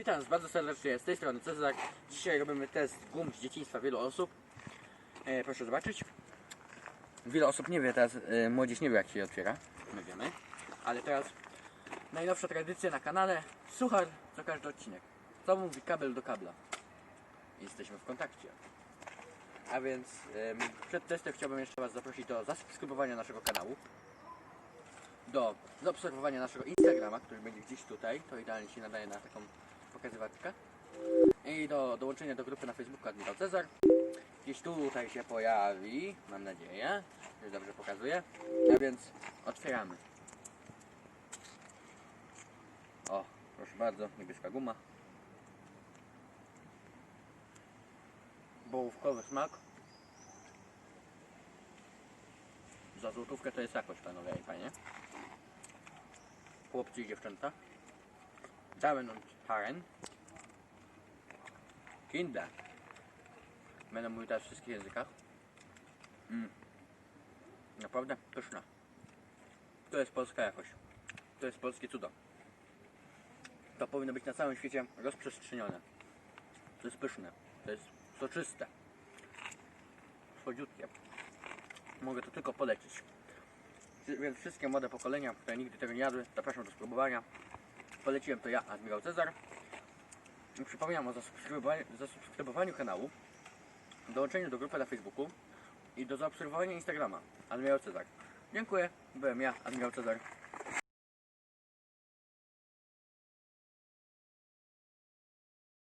Witam Was bardzo serdecznie, z tej strony Cezar. Dzisiaj robimy test gum z dzieciństwa wielu osób. E, proszę zobaczyć. Wiele osób nie wie teraz, e, młodzież nie wie jak się je otwiera. My wiemy. Ale teraz najnowsza tradycja na kanale. Suchar co każdy odcinek. Co mówi kabel do kabla. Jesteśmy w kontakcie. A więc em, przed testem chciałbym jeszcze Was zaprosić do zasubskrybowania naszego kanału do zaobserwowania naszego Instagrama, który będzie gdzieś tutaj, to idealnie się nadaje na taką pokazywaczkę i do dołączenia do grupy na Facebooku Admirał Cezar. Gdzieś tutaj się pojawi, mam nadzieję, że dobrze pokazuje, a więc otwieramy. O, proszę bardzo, niebieska guma. Bołówkowy smak. Za złotówkę to jest jakość, panowie i panie. Chłopcy i dziewczęta. Damen und Herren. Kinder. Będę mówił teraz w wszystkich językach. Mm. Naprawdę pyszna. To jest polska jakość. To jest polskie cudo. To powinno być na całym świecie rozprzestrzenione. To jest pyszne. To jest soczyste. Słodziutkie. Mogę to tylko polecić. Więc wszystkie młode pokolenia, które nigdy tego nie jadły, zapraszam do spróbowania. Poleciłem to ja, Admirał Cezar. Przypominam o zasubskrybowaniu kanału, dołączeniu do grupy na Facebooku i do zaobserwowania Instagrama Admirał Cezar. Dziękuję, byłem ja, Admirał Cezar.